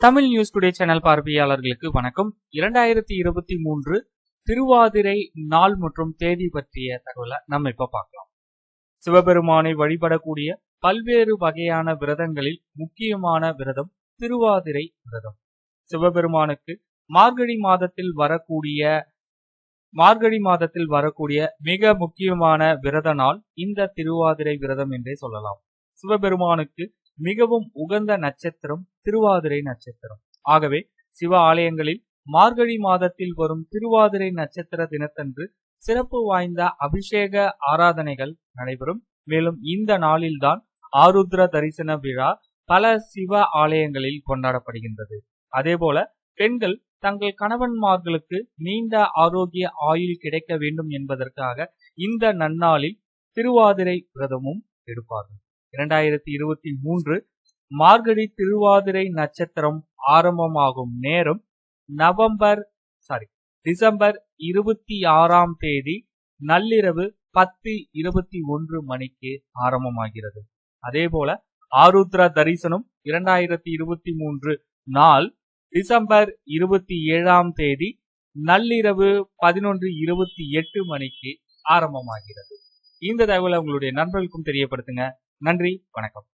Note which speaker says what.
Speaker 1: Tamil news today channel பார்வையாளர்களுக்கு வணக்கம். இரண்டாயிரத்தி இருபத்தி மூன்று திருவாதிரை நாள் மற்றும் தேதி பற்றிய தகவலை நம்ம இப்ப பார்க்கலாம். சிவபெருமானை வழிபடக்கூடிய பல்வேறு வகையான விரதங்களில் முக்கியமான விரதம் திருவாதிரை விரதம். சிவபெருமானுக்கு மார்கழி மாதத்தில் வரக்கூடிய மார்கழி மாதத்தில் வரக்கூடிய மிக முக்கியமான விரத நாள் இந்த திருவாதிரை விரதம் என்றே சொல்லலாம். சிவபெருமானுக்கு மிகவும் உகந்த நட்சத்திரம் திருவாதிரை நட்சத்திரம். ஆகவே சிவ ஆலயங்களில் மார்கழி மாதத்தில் வரும் திருவாதிரை நட்சத்திர தினத்தன்று சிறப்பு வாய்ந்த அபிஷேக ஆராதனைகள் நடைபெறும். மேலும் இந்த நாளில்தான் ஆருத்ர தரிசன விழா பல சிவ ஆலயங்களில் கொண்டாடப்படுகின்றது. அதேபோல பெண்கள் தங்கள் கணவன்மார்களுக்கு நீண்ட ஆரோக்கிய ஆயுள் கிடைக்க வேண்டும் என்பதற்காக இந்த நன்னாளில் திருவாதிரை விரதமும் எடுப்பார்கள். இரண்டாயிரத்தி இருபத்தி மூன்று மார்கழி திருவாதிரை நட்சத்திரம் ஆரம்பமாகும் நேரம் நவம்பர் சாரி டிசம்பர் இருபத்தி ஆறாம் தேதி நள்ளிரவு பத்து இருபத்தி ஒன்று மணிக்கு ஆரம்பமாகிறது. அதே போல ஆருத்ரா தரிசனம் இரண்டாயிரத்தி இருபத்தி மூன்று நாள் டிசம்பர் இருபத்தி ஏழாம் தேதி நள்ளிரவு பதினொன்று இருபத்தி எட்டு மணிக்கு ஆரம்பமாகிறது. இந்த தகவலை உங்களுடைய நண்பர்களுக்கும் தெரியப்படுத்துங்க. நன்றி வணக்கம்.